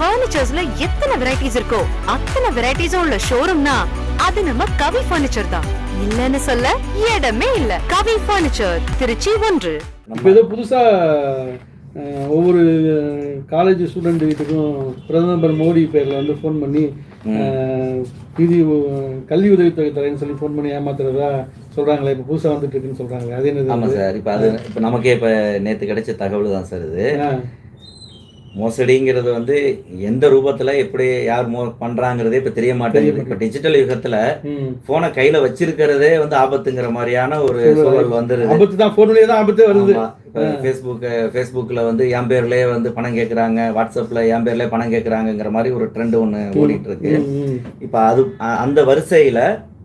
ஃபர்னிச்சர்ஸ்ல எத்தனை வெரைட்டிஸ் இருக்கோ அத்தனை வெரைட்டிஸும் உள்ள ஷோரூம்னா அது நம்ம கவி ஃபர்னிச்சர் தான். இல்லன்னு சொல்ல இடமே இல்ல. கவி ஃபர்னிச்சர் திருச்சி ஒன்று. இப்போ ஏதோ புதுசாக ஒவ்வொரு காலேஜ் ஸ்டூடெண்ட் வீட்டுக்கும் பிரதமர் மோடி பேரில் வந்து ஃபோன் பண்ணி நிதி கல்வி உதவித்தொகை தரேன்னு சொல்லி ஃபோன் பண்ணி ஏமாத்துறதா சொல்கிறாங்களே இப்போ புதுசாக வந்துட்டு இருக்குன்னு சொல்கிறாங்க அது என்னது ஆமா சார் இப்போ அது இப்போ நமக்கே இப்போ நேற்று கிடைச்ச தகவல் தான் சார் இது. மோசடிங்கிறது வந்து எந்த ரூபத்துல எப்படி யார் மோ பண்றாங்கிறதே இப்போ தெரிய மாட்டேங்குது. இப்போ டிஜிட்டல் யுகத்துல போனை கையில வச்சிருக்கிறதே வந்து ஆபத்துங்கிற மாதிரியான ஒரு சூழல் வந்துருது. ஆபத்து தான் ஃபோன்லேயே தான் ஆபத்து வருது. ஃபேஸ்புக் ஃபேஸ்புக்ல வந்து என் பேர்லயே வந்து பணம் கேக்குறாங்க. வாட்ஸ்அப்ல என் பேர்லயே பணம் கேக்குறாங்கிற மாதிரி ஒரு ட்ரெண்ட் ஒண்ணு ஓடிட்டு இருக்கு. இப்ப அது அந்த வரிசையில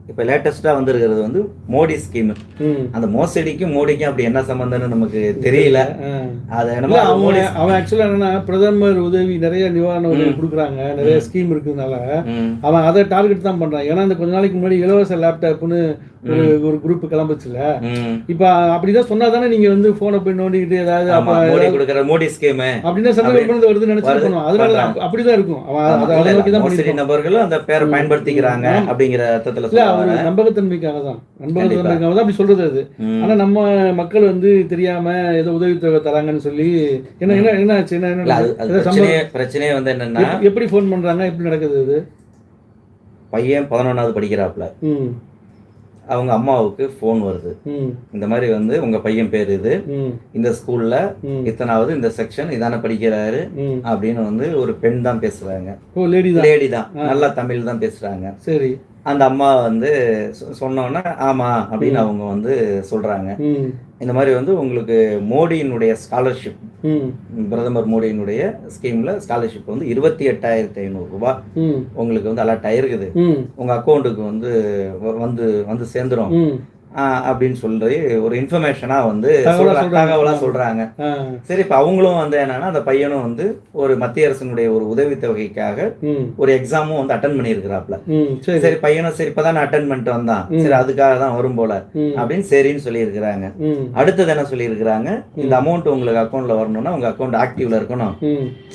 இப்ப லேட்டஸ்டா வந்திருக்கிறது வந்து மோடி ஸ்கீம் அந்த மோசடிக்கும் மோடிக்கும் அப்படி என்ன சம்பந்தம்னு நமக்கு தெரியல. அது என்னமோ அவன் அவன் ஆக்சுவலா என்னன்னா பிரதமர் உதவி நிறைய நிவாரண உதவி கொடுக்குறாங்க நிறைய ஸ்கீம் இருக்கிறதுனால. அவன் அதை டார்கெட் தான் பண்றான். ஏன்னா இந்த கொஞ்ச நாளைக்கு முன்னாடி இலவச லேப்டாப்னு ஒரு ஒரு குரூப் கிளம்புச்சுல. இப்ப அப்படிதான் சொன்னா தானே நீங்க வந்து போனை போய் நோண்டிக்கிட்டு ஏதாவது மோடி கொடுக்கிற மோடி ஸ்கீம் அப்படின்னா நினைச்சு வருது. பண்ணுவான் அதனால. அப்படிதான் இருக்கும். அவன் நோக்கி தான். நபர்களும் அந்த பேரை பயன்படுத்திக்கிறாங்க. அப்படிங்கிற அர்த்தத்துல இல்ல அவர் நம்பகத்தன்மைக்காக தான். நம்பகத்தன்மைக்காக தான் அப்படி சொல்றது அது. ஆனா நம்ம மக்கள் வந்து தெரியாம ஏதோ உதவித்தொகை தராங்கன்னு சொல்லி என்ன என்ன என்ன ஆச்சு என்ன பிரச்சனையே வந்து என்னன்னா எப்படி- ஃபோன் பண்றாங்க? எப்படி நடக்குது அது? பையன் பதினொன்னாவது படிக்கிறாப்புல. ம். அவங்க அம்மாவுக்கு ஃபோன் வருது. இந்த மாதிரி வந்து உங்க பையன் பேர் இது. இந்த ஸ்கூல்ல இத்தனாவது இந்த செக்ஷன் இதான படிக்கிறாரு அப்படின்னு வந்து ஒரு பெண் தான் பேசுறாங்க. லேடி தான். நல்லா தமிழ் தான் பேசுறாங்க. சரி. அந்த அம்மா வந்து சொன்னோன்னே ஆமா அப்படின்னு அவங்க வந்து சொல்றாங்க. இந்த மாதிரி வந்து உங்களுக்கு மோடியினுடைய ஸ்காலர்ஷிப் பிரதமர் மோடியினுடைய ஸ்கீம்ல ஸ்காலர்ஷிப் வந்து இருபத்தி எட்டாயிரத்தி ஐநூறு ரூபாய் உங்களுக்கு வந்து அலர்ட் ஆயிருக்குது. உங்க அக்கௌண்ட்டுக்கு வந்து வந்து வந்து சேர்ந்துரும். ம். ஆஹ் அப்படின்னு சொல்லி ஒரு இன்ஃபர்மேஷனா வந்து தகவலா சொல்றா- சொல்றாங்க. சரி இப்ப அவங்களும் வந்து என்னன்னா அந்த பையனும் வந்து ஒரு மத்திய அரசினுடைய ஒரு உதவித்தொகைக்காக ம். ஒரு எக்ஸாமும் வந்து அட்டன் பண்ணியிருக்கிறாப்ல சரி. சரி பையனும் சரி இப்பதான் அட்டன் பண்ணிட்டு வந்தான். சரி அதுக்காக தான் வரும் போல அப்படின்னு சரின்னு சொல்லி இருக்கிறாங்க ம். அடுத்தது என்ன சொல்லி இருக்கிறாங்க இந்த அமௌண்ட் உங்களுக்கு அக்கௌண்ட்ல வரணும்னா உங்க அக்கௌண்ட் ஆக்டிவ்ல இருக்கணும்.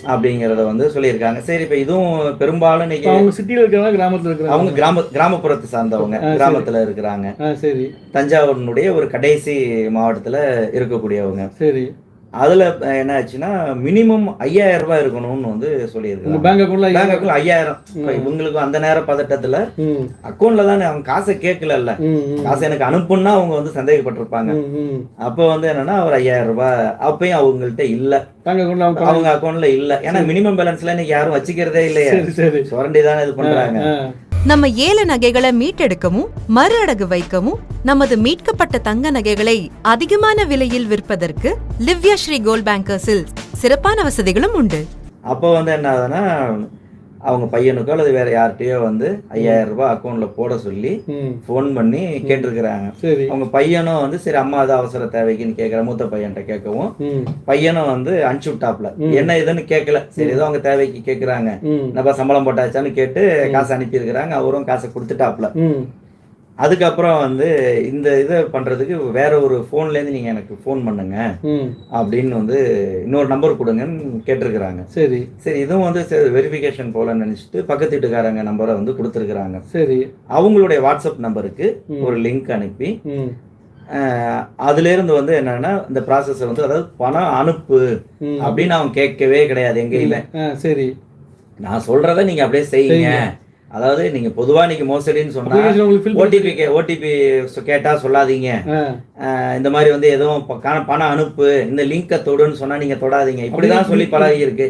அப்படிங்கறத வந்து சொல்லியிருக்காங்க. சரி இப்ப இதுவும் பெரும்பாலும் இன்னைக்கு அவங்க சிட்டில இருக்கிறவங்க கிராமத்துல இருக்கிறாங்க அவங்க கிராம கிராமப்புறத்தை சார்ந்தவங்க. கிராமத்துல இருக்கிறாங்க. சரி. தஞ்சாவூரினுடைய ஒரு கடைசி மாவட்டத்துல இருக்கக்கூடியவங்க. சரி. அதுல என்ன ஆச்சுன்னா மினிமம் ஐயாயிரம் ரூபாய் இருக்கணும்னு வந்து சொல்லியிருக்காங்க. பேங்க் அக்கௌண்ட்ல பேங்க் ஐயாயிரம் இப்ப இவங்களுக்கும் அந்த நேர பதட்டத்துல அக்கௌண்ட்ல தானே அவங்க காசை கேட்கல காசை எனக்கு அனுப்புன்னா அவங்க வந்து சந்தேகப்பட்டிருப்பாங்க. அப்போ வந்து என்னன்னா ஒரு ஐயாயிரம் ரூபாய் அப்பயும் அவங்கள்ட்ட இல்ல. அவங்க அக்கௌண்ட்ல இல்ல. ஏன்னா மினிமம் பேலன்ஸ்ல இன்னைக்கு யாரும் வச்சுக்கிறதே இல்லையே. சரி சரி. சுரண்டி தானே இது பண்றாங்க. நம்ம ஏல நகைகளை மீட்டெடுக்கவும் மறு அடகு வைக்கவும் நமது மீட்கப்பட்ட தங்க நகைகளை அதிகமான விலையில் விற்பதற்கு லிவ்யா ஸ்ரீ கோல்ட் பேங்கர்ஸில் சிறப்பான வசதிகளும் உண்டு. அப்போ வந்து என்ன ஆகுதுன்னா அவங்க பையனுக்கோ அல்லது வேற யார்கிட்டயோ வந்து ஐயாயிரம் ரூபாய் அக்கௌண்ட்ல போட சொல்லி ம். ஃபோன் பண்ணி கேட்டிருக்கிறாங்க. அவங்க பையனும் வந்து சரி அம்மா அது அவசர தேவைக்குன்னு கேட்குற மூத்த பையன்கிட்ட கேட்கவும் பையனும் வந்து அனுப்பிச்சு விட்டாப்ல. என்ன இதுன்னு கேட்கல. சரி ஏதோ அவங்க தேவைக்கு கேட்குறாங்க. ம். நம்ம சம்பளம் போட்டாச்சான்னு கேட்டு காசு அனுப்பியிருக்கிறாங்க. அவரும் காசை கொடுத்துட்டாப்ல அதுக்கப்புறம் வந்து இந்த இதை பண்றதுக்கு வேற ஒரு ஃபோன்ல இருந்து நீங்க எனக்கு ஃபோன் பண்ணுங்க அப்படின்னு வந்து இன்னொரு நம்பர் கொடுங்கன்னு கேட்டிருக்கிறாங்க. சரி. சரி இதுவும் வந்து வெரிஃபிகேஷன் போலன்னு நினைச்சிட்டு பக்கத்து வீட்டுக்காரங்க நம்பரை வந்து கொடுத்துருக்குறாங்க. சரி. அவங்களுடைய வாட்ஸ்அப் நம்பருக்கு. ஒரு லிங்க் அனுப்பி ம். அஹ், அதுல இருந்து வந்து என்னன்னா இந்த ப்ராசஸ் வந்து அதாவது பணம் அனுப்பு அப்படின்னு அவன் கேட்கவே கிடையாது எங்கேயுமே ஆ சரி. நான் சொல்றதை நீங்க அப்படியே செய்யுங்க. அதாவது நீங்க பொதுவா நீங்க மோசடின்னு சொன்னா ஓடிபி ஓடிபி கேட்டா சொல்லாதீங்க. இந்த மாதிரி வந்து எதுவும் பணம் அனுப்பு இந்த லிங்கை தொடுன்னு சொன்னா நீங்க தொடாதீங்க. இப்படிதான் சொல்லி பழகி இருக்கு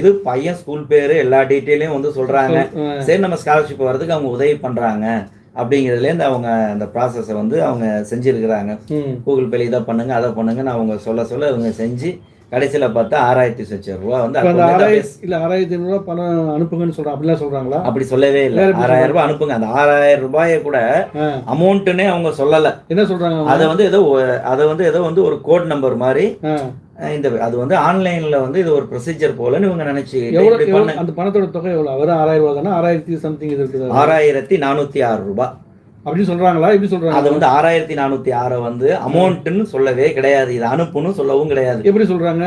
இது பையன் ஸ்கூல் பேரு எல்லா டீட்டெயிலையும் வந்து சொல்றாங்க. சரி நம்ம ஸ்காலர்ஷிப் வர்றதுக்கு அவங்க உதவி பண்றாங்க. அப்படிங்கிறதுலேருந்து அவங்க அந்த ப்ராசஸை வந்து அவங்க செஞ்சிருக்கிறாங்க. கூகுள் பேல இதை பண்ணுங்க அதை பண்ணுங்கன்னு அவங்க சொல்ல சொல்ல அவங்க செஞ்சு கடைசியில பார்த்தா ஆறாயிரத்தி சொச்சம் ரூபா வந்து இல்ல ஆறாயிரத்தி ஐநூறு ரூபாய் பணம் அனுப்புங்கன்னு சொல்றாங்க அப்படிலாம் சொல்றாங்களா? அப்படி சொல்லவே இல்லை. ஆறாயிரம் ரூபாய் அனுப்புங்க. அந்த ஆறாயிரம் ரூபாயை கூட ஆ, அமௌண்ட்டுன்னே அவங்க சொல்லல. என்ன சொல்றாங்க? அதை வந்து ஏதோ அதை வந்து ஏதோ வந்து ஒரு கோட் நம்பர் மாதிரி இந்த அது வந்து ஆன்லைன்ல வந்து இது ஒரு ப்ரொசீஜர் போலன்னு இவங்க நினைச்சு அந்த பணத்தோட தொகை எவ்வளவு வெறும் ஆறாயிரம் ரூபாய் தானே? ஆறாயிரத்தி சம்திங் இது இருக்குது. ஆறாயிரத்தி நானூத்தி ஆறு ரூபாய் அப்படின்னு சொல்றாங்களா? எப்படி அது சொல்றாங்க வந்து ஆறாயிரத்தி நானூத்தி ஆறை வந்து அமௌண்ட்னு சொல்லவே கிடையாது. இது அனுப்புன்னு சொல்லவும் கிடையாது. எப்படி சொல்றாங்க?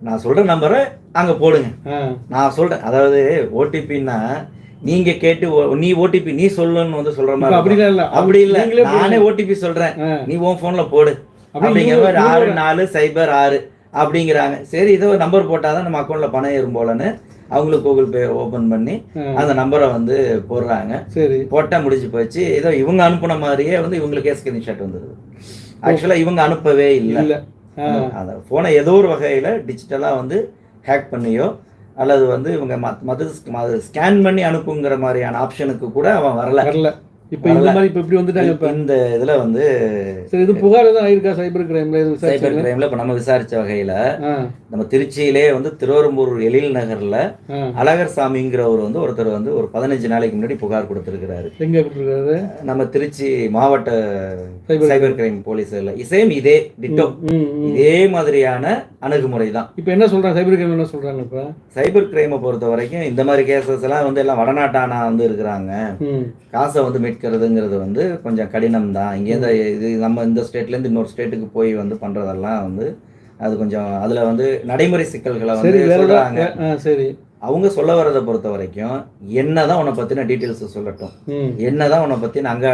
நான் சொல்ற நம்பரை அங்க போடுங்க. நான் சொல்றேன். அதாவது ஓடிபின்னா நீங்க கேட்டு நீ ஓடிபி நீ சொல்லணும்னு வந்து சொல்ற மாதிரி. அப்படிலாம் இல்ல. அப்படி இல்ல. நானே. ஓடிபி சொல்றேன். நீ உன் போன்ல போடு. அப்படி அப்படிங்கிற மாதிரி ஆறு நாலு சைபர் ஆறு அப்படிங்கிறாங்க. சரி ஏதோ நம்பர் போட்டாதான் நம்ம அக்கௌண்ட்ல பணம் ஏறும் போலன்னு அவங்களுக்கு கூகுள் பே ஓபன் பண்ணி அந்த நம்பரை வந்து போடுறாங்க. சரி. போட்டா முடிஞ்சு போச்சு. ஏதோ இவங்க அனுப்புன மாதிரியே வந்து இவங்களுக்கே ஸ்கிரீன்ஷாட் வந்துருது. ஆக்சுவலா இவங்க அனுப்பவே இல்லை. அந்த போனை ஏதோ ஒரு வகையில டிஜிட்டலா வந்து ஹேக் பண்ணியோ அல்லது வந்து இவங்க மது ஸ்கேன் பண்ணி அனுப்புங்கிற மாதிரியான ஆப்ஷனுக்கு கூட அவன் வரல. வரல. இப்ப இந்த. மாதிரி இப்ப இப்படி வந்துட்டாங்க இப்ப. இந்த இதுல வந்து சரி இது புகார் எதுவும் ஆயிருக்கா? சைபர் கிரைம்ல சைபர்? கிரைம்ல இப்ப நம்ம விசாரிச்ச வகையில நம்ம திருச்சியிலே வந்து திருவரம்பூர் எழில் நகர்ல அழகர் சாமிங்கிறவர் வந்து ஒருத்தர் வந்து ஒரு பதினஞ்சு நாளைக்கு முன்னாடி புகார் கொடுத்திருக்கிறாரு. எங்க கொடுத்துருக்காரு நம்ம திருச்சி மாவட்ட சைபர் கிரைம் போலீஸ்ல. சேம் இதே டிட்டோ. இதே மாதிரியான அணுகுமுறை தான் இப்ப என்ன சொல்றாங்க? சைபர் கிரைம் என்ன சொல்றாங்க இப்ப? சைபர் கிரைமை பொறுத்த வரைக்கும் இந்த மாதிரி கேசஸ் எல்லாம் வந்து எல்லாம் வடநாட்டானா வந்து இருக்கிறாங்க. காசை வந்து மீட்கிறதுங்கிறது வந்து கொஞ்சம் கடினம் தான் இங்கேருந்து இது நம்ம இந்த ஸ்டேட்லேருந்து இன்னொரு ஸ்டேட்டுக்கு போய் வந்து பண்ணுறதெல்லாம் வந்து அது கொஞ்சம் அதில் வந்து நடைமுறை சிக்கல்களை வந்து சொல்கிறாங்க சரி. அவங்க சொல்ல வரதை பொறுத்த வரைக்கும் என்னதான் உன்னை பற்றின டீட்டெயில்ஸ் சொல்லட்டும். என்னதான் உன்னை பற்றின அங்கே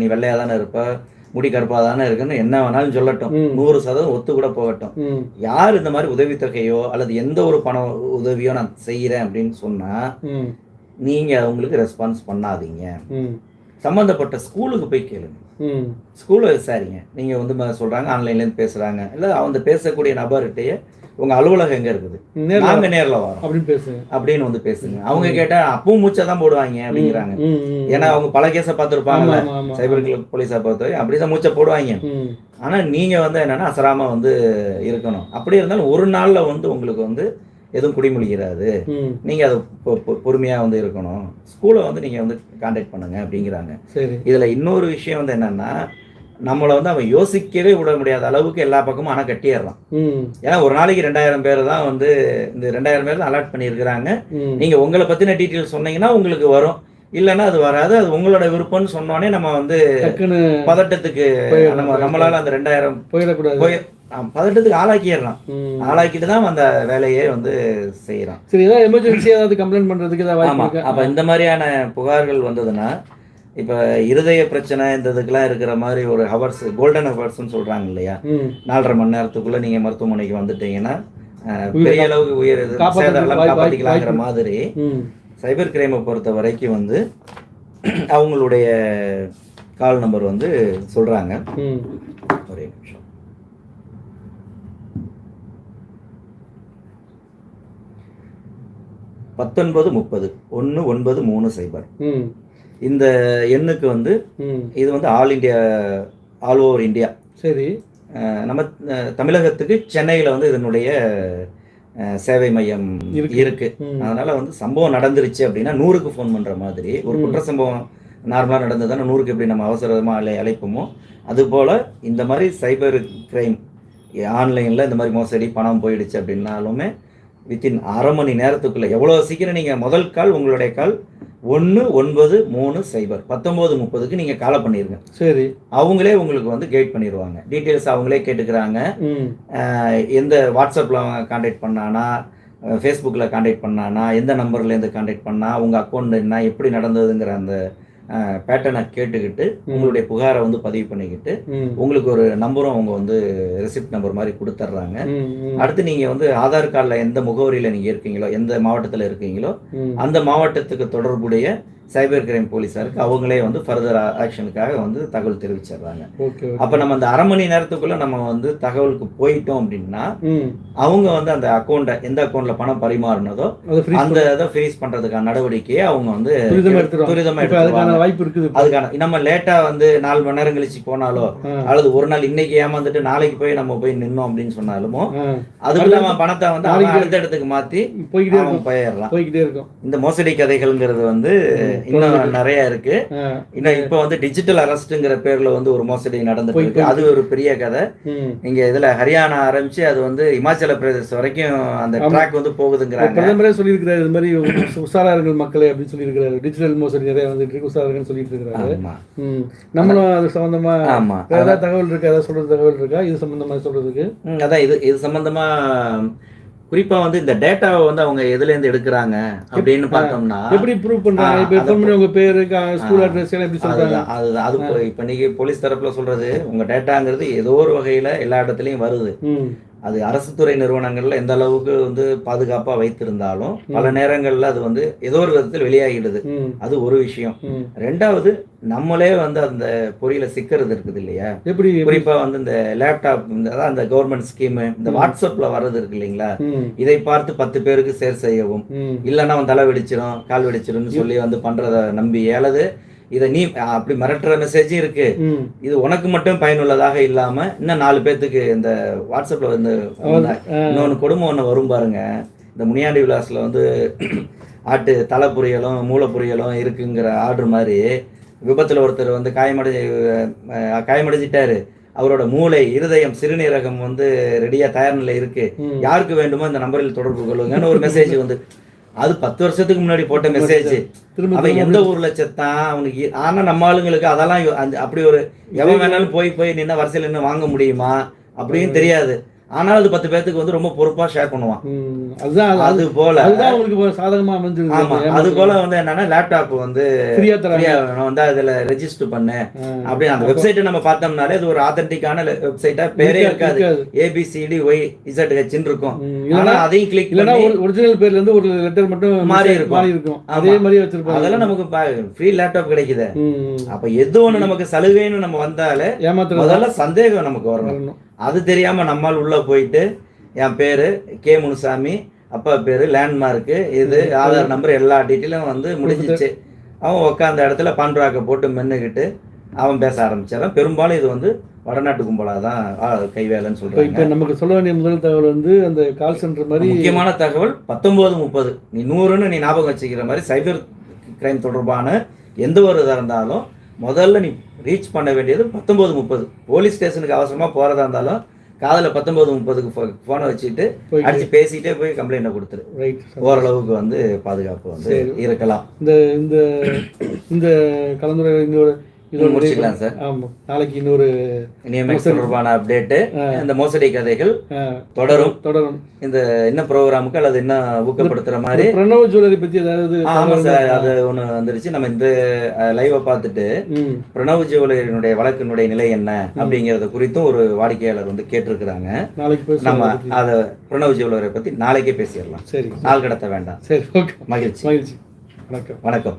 நீ வெள்ளையாக தானே இருப்ப முடி கருப்பாக தானே இருக்குன்னு என்ன வேணாலும் சொல்லட்டும். நூறு சதவீதம் ஒத்து கூட போகட்டும். யார் இந்த மாதிரி உதவித்தொகையோ அல்லது எந்த ஒரு பண உதவியோ நான் செய்கிறேன் அப்படின்னு சொன்னால் நீங்கள் அவங்களுக்கு ரெஸ்பான்ஸ் பண்ணாதீங்க. சம்மந்தப்பட்ட ஸ்கூலுக்கு போய் கேளுங்க. ஸ்கூலில் விசாரிங்க. நீங்கள் வந்து சொல்றாங்க ஆன்லைன்லேருந்து பேசுகிறாங்க இல்லை அந்த பேசக்கூடிய நபர்கிட்டயே உங்கள் அலுவலகம் எங்கே இருக்குது? நாங்கள் நேரில் வரோம். அப்படின்னு பேசுங்க. அப்படின்னு வந்து பேசுங்க. அவங்க கேட்டால் அப்பவும் மூச்சை தான் போடுவாங்க அப்படிங்கிறாங்க. ஏன்னா அவங்க பல கேஸை பார்த்துருப்பாங்கல்ல. சைபர் கிளப் போலீஸை பொறுத்தவரை அப்படி தான் மூச்சை போடுவாங்க. ஆனால் நீங்கள் வந்து என்னன்னா அசராம வந்து இருக்கணும். அப்படி இருந்தாலும் ஒரு நாளில் வந்து உங்களுக்கு வந்து எதுவும் குடிமொழிகிறாது ம். நீங்கள் அதை பொறுமையாக வந்து இருக்கணும். ஸ்கூலை வந்து நீங்கள் வந்து காண்டாக்ட் பண்ணுங்க அப்படிங்கிறாங்க. இதில் இன்னொரு விஷயம் வந்து என்னன்னா நம்மளை வந்து அவன் யோசிக்கவே விட முடியாத அளவுக்கு எல்லா பக்கமும் ஆனால் கட்டிடுறான். ஏன்னா ஒரு நாளைக்கு ரெண்டாயிரம் பேர் தான் வந்து இந்த ரெண்டாயிரம் பேர் தான் அலாட் பண்ணியிருக்கிறாங்க. ம். நீங்கள் உங்களை பற்றின டீட்டெயில் சொன்னீங்கன்னா உங்களுக்கு வரும். இல்லைன்னா அது வராது. அது உங்களோட விருப்பம்னு சொன்னோடனே நம்ம வந்து பதட்டத்துக்கு நம்ம. நம்மளால அந்த ரெண்டாயிரம் போயிடக்கூடாது. பதட்டத்துக்கு ஆளாக்கிடுறான் ஆளாக்கிட்டு தான் அந்த வேலையே வந்து செய்கிறான் சரி ஏதாவது எமர்ஜென்சி ஏதாவது கம்ப்ளைண்ட் பண்றதுக்கு ஏதாவது அப்ப இந்த மாதிரியான புகார்கள் வந்ததுன்னா இப்ப இருதய பிரச்சனை இந்த இதுக்கெல்லாம் இருக்கிற மாதிரி ஒரு ஹவர்ஸ் கோல்டன் ஹவர்ஸ்னு சொல்றாங்க இல்லையா? நாலரை மணி நேரத்துக்குள்ள நீங்க மருத்துவமனைக்கு வந்துட்டீங்கன்னா பெரிய அளவுக்கு உயிர் சேதம் வாய்ப்பு. மாதிரி சைபர் கிரைமை பொறுத்த வரைக்கும் வந்து அவங்களுடைய கால் நம்பர் வந்து சொல்றாங்க ம் ஒரே நிமிஷம் பத்தொன்பது முப்பது. ஒன்று ஒன்பது மூணு சைபர். இந்த எண்ணுக்கு வந்து இது வந்து all India all over India சரி. நம்ம தமிழகத்துக்கு சென்னையில் வந்து இதனுடைய சேவை மையம் இருக்கு. அதனால வந்து சம்பவம் நடந்துருச்சு அப்படின்னா நூறுக்கு ஃபோன் பண்ற மாதிரி ஒரு. குற்ற சம்பவம் நார்மலாக நடந்ததுன்னா நூறுக்கு எப்படி நம்ம அவசரமாக அலை அழைப்போமோ அதுபோல் இந்த மாதிரி சைபர் கிரைம் ஆன்லைனில் இந்த மாதிரி மோசடி பணம் போயிடுச்சு அப்படின்னாலுமே வித்தின் அரை மணி நேரத்துக்குள்ள. எவ்வளோ சீக்கிரம் நீங்கள் முதல் கால் உங்களுடைய கால்? ஒன்று ஒன்பது மூணு சைபர். பத்தொம்போது முப்பதுக்கு நீங்கள் காலை பண்ணிடுங்க சரி. அவங்களே உங்களுக்கு வந்து கைட் பண்ணிடுவாங்க டீட்டெயில்ஸ் அவங்களே கேட்டுக்கிறாங்க. எந்த வாட்ஸ்அப்பில் அவன் காண்டாக்ட் பண்ணானா ஃபேஸ்புக்கில் காண்டாக்ட் பண்ணானா எந்த நம்பர்லேருந்து காண்டாக்ட் பண்ணா உங்கள் அக்கௌண்ட் என்ன எப்படி நடந்ததுங்கிற அந்த பேட்டர்னை கேட்டுக்கிட்டு உங்களுடைய புகாரை வந்து பதிவு பண்ணிக்கிட்டு உங்களுக்கு ஒரு நம்பரும் அவங்க வந்து ரெசிப்ட் நம்பர் மாதிரி கொடுத்துட்றாங்க அடுத்து நீங்கள் வந்து ஆதார் கார்டில் எந்த முகவரியில் நீங்கள் இருக்கீங்களோ எந்த மாவட்டத்தில் இருக்கீங்களோ அந்த மாவட்டத்துக்கு தொடர்புடைய சைபர் கிரைம் போலீஸாருக்கு அவங்களே வந்து ஃபர்தர் ஆக்ஷனுக்காக வந்து தகவல் தெரிவிச்சிடுறாங்க. அப்போ நம்ம அந்த அரை மணி நேரத்துக்குள்ள நம்ம வந்து தகவலுக்கு போயிட்டோம் அப்படின்னா அவங்க வந்து அந்த அக்கௌண்ட்டை எந்த அக்கௌண்ட்ல பணம் பரிமாறினதோ அந்த இதை ஃப்ரீஸ் பண்றதுக்கான நடவடிக்கையை அவங்க வந்து துரிதமா எடுத்துருவாங்க. வாய்ப்பு இருக்குது. அதுக்கான நம்ம லேட்டா வந்து நாலு மணி நேரம் கழிச்சு போனாலோ அல்லது ஒரு நாள் இன்னைக்கு ஏமாந்துட்டு நாளைக்கு போய் நம்ம போய் நின்னோம் அப்படின்னு சொன்னாலுமோ ஆ. அதுக்குள்ள நம்ம பணத்தை வந்து அடுத்த இடத்துக்கு மாத்தி போய்கிட்டே போயிடலாம் போய்கிட்டே இருக்கும். இந்த மோசடி கதைகள்ங்கிறது வந்து இன்னும். நிறைய இருக்கு. இன்னும் இப்போ வந்து டிஜிட்டல் அரெஸ்ட்ங்கிற பேர்ல வந்து ஒரு மோசடி நடந்துட்டு போய் இருக்கு. அது ஒரு பெரிய கதை. இங்க இதுல ஹரியானா ஆரம்பிச்சு அது வந்து இமாச்சல பிரதேச் வரைக்கும் அந்த. ட்ராக் வந்து போகுதுங்கிறாங்க. பிரதமரே சொல்லியிருக்கிறாரு இது மாதிரி உஷாரா இருங்கள் மக்களே அப்படின்னு சொல்லியிருக்கிறாரு. டிஜிட்டல் மோசடி நிறைய வந்துட்டு இருக்கு. உஷாரா சொல்லிட்டு ம். நம்மளும் அது சம்பந்தமா ஆமா. ஏதாவது தகவல் இருக்கா? ஏதாவது சொல்றது தகவல் இருக்கா? இது சம்பந்தமா சொல்றதுக்கு? அதான் இது இது சம்பந்தமா குறிப்பா வந்து இந்த டேட்டாவை வந்து அவங்க எதுல இருந்து எடுக்கிறாங்க அப்படின்னு பார்த்தோம்னா எப்படி ப்ரூவ் பண்றாங்க? இப்போ அதை ஃபோன் பண்ணி உங்க பேரு ஸ்கூல். அட்ரஸ் எல்லாம் எப்படி சொல்றாங்க? அதுதான் அது இப்போ இன்னைக்கு போலீஸ் தரப்புல சொல்றது உங்க டேட்டாங்கிறது ஏதோ ஒரு வகையில எல்லா இடத்துலயும் வருது. அது அரசு துறை நிறுவனங்கள்ல எந்த அளவுக்கு வந்து பாதுகாப்பா வைத்திருந்தாலும் பல நேரங்கள்ல அது வந்து ஏதோ ஒரு விதத்தில் வெளியாகிடுது. அது ஒரு விஷயம். ரெண்டாவது நம்மளே வந்து அந்த பொறியில சிக்கிறது இருக்குது இல்லையா? எப்படி? குறிப்பா வந்து இந்த லேப்டாப் இந்த அதான் இந்த கவர்மெண்ட் ஸ்கீம் இந்த வாட்ஸ்அப்ல வர்றது இருக்கு இல்லைங்களா? இதை பார்த்து பத்து பேருக்கு ஷேர் செய்யவும். இல்லைன்னா அவன் தலை வெடிச்சிரும் கால் வெடிச்சிரும்னு சொல்லி வந்து பண்றத நம்பி அல்லது இதை நீ அப்படி மிரட்டுற மெசேஜும் இருக்கு. இது உனக்கு மட்டும் பயனுள்ளதாக இல்லாம இன்னும் நாலு பேர்த்துக்கு இந்த வாட்ஸ்அப்ல வந்து இன்னொன்று கொடுமை ஒன்று வரும் பாருங்க. இந்த முனியாண்டி விலாஸ்ல வந்து ஆட்டு தலை பொரியலும் மூளை பொரியலும் இருக்குங்கிற ஆர்டர் மாதிரி விபத்துல ஒருத்தர் வந்து காயமடை அஹ், காயமடைஞ்சிட்டாரு. அவரோட மூளை இருதயம் சிறுநீரகம் வந்து ரெடியா தயார் நிலை இருக்கு. யாருக்கு வேண்டுமோ இந்த நம்பரில் தொடர்பு கொள்ளுங்கன்னு ஒரு மெசேஜ் வந்து அது பத்து வருஷத்துக்கு முன்னாடி போட்ட மெசேஜ் அவன் எந்த ஊர்ல செத்தான் அவனுக்கு ஆனா நம்ம ஆளுங்களுக்கு அதெல்லாம் அப்படி ஒரு எவன் வேணாலும் போய் போய் நின்று வரிசையில் நின்று வாங்க முடியுமா? அப்படின்னு தெரியாது. ஆனால் அது பத்து பேர்த்துக்கு வந்து ரொம்ப பொறுப்பா ஷேர் பண்ணுவான். அதுதான் அது- போல. அதுதான் உங்களுக்கு சாதகமா அமைஞ்சிருக்கு ஆமா அது போல வந்து என்னன்னா லேப்டாப் வந்து வந்து அதுல ரெஜிஸ்டர் பண்ணு. அப்படி அந்த வெப்சைட்டை நம்ம பார்த்தோம்னாலே அது ஒரு ஆத்தென்டிக்கான வெப்சைட்டா பேரே இருக்காது. ஏபிசிடி ஒய் இசட் ஹெச்னு இருக்கும். ஆனா அதையும் கிளிக் இல்லைன்னா பண்ணி ஒரிஜினல் பேர்ல இருந்து ஒரு லெட்டர் மட்டும் மாறி இருக்கும். மாறி இருக்கும். அதே மாதிரி வச்சிருப்பாங்க. அதெல்லாம் நமக்கு ஃப்ரீ லேப்டாப் கிடைக்குது. அப்ப எது ஒண்ணு நமக்கு சலுகைன்னு நம்ம வந்தாலே முதல்ல சந்தேகம் நமக்கு வரணும். அது தெரியாம நம்மால் உள்ள போயிட்டு என் பேரு கே முனுசாமி அப்பா பேரு லேண்ட்மார்க்கு இது ஆதார் நம்பர் எல்லா டீட்டெயிலும் வந்து முடிஞ்சிச்சு. அவன் உட்காந்த இடத்துல பான்றாக்க போட்டு மென்னுக்கிட்டு அவன் பேச ஆரம்பிச்சாரான் பெரும்பாலும் இது வந்து வடநாட்டு கும்பலாக தான் கைவேலைன்னு இப்போ சொல்றாங்க. இப்போ நமக்கு சொல்ல வேண்டிய முதல் தகவல் வந்து அந்த கால் சென்டர் மாதிரி முக்கியமான தகவல் பத்தொன்பது முப்பது. நீ நூறுன்னு நீ ஞாபகம் வச்சுக்கிற மாதிரி சைபர் கிரைம் தொடர்பான எந்த ஒரு இதாக இருந்தாலும் முதல்ல நீ ரீச் பண்ண வேண்டியது பத்தொன்பது முப்பது. போலீஸ் ஸ்டேஷனுக்கு அவசரமா போறதா இருந்தாலும் காதுல பத்தொன்பது முப்பதுக்கு ஃபோனை வச்சுட்டு அடிச்சு பேசிட்டே போய் கம்ப்ளைண்ட்டை கொடுத்துரு. ரைட் ஓரளவுக்கு வந்து பாதுகாப்பு வந்து. இருக்கலாம். இந்த இந்த இந்த கலந்துரையாடல் இதோட முடிச்சுக்கலாம் சார். ஆமா. நாளைக்கு இன்னொரு நியமனம் தொடர்பான அப்டேட்டு இந்த மோசடி கதைகள் தொடரும். தொடரும். இந்த இன்னும் ப்ரோக்ராமுக்கு அல்லது இன்னும் ஊக்கப்படுத்துற மாதிரி? பிரணவ ஜுவல்லரி பத்தி ஏதாவது ஆ, ஆமா தகவல் சார்? அது ஒண்ணு வந்துருச்சு. நம்ம இந்த லைவை பார்த்துட்டு பிரணவ் ஜுவல்லரியினுடைய வழக்கினுடைய நிலை என்ன அப்படிங்கறத குறித்தும் ஒரு வாடிக்கையாளர் வந்து கேட்டிருக்கிறாங்க. நாளைக்கு நம்ம. அத பிரணவ் ஜுவல்லரை பத்தி நாளைக்கே பேசிடலாம். சரி. நாள் கடத்த வேண்டாம். சரி ஓகே. மகிழ்ச்சி. மகிழ்ச்சி. வணக்கம். வணக்கம்.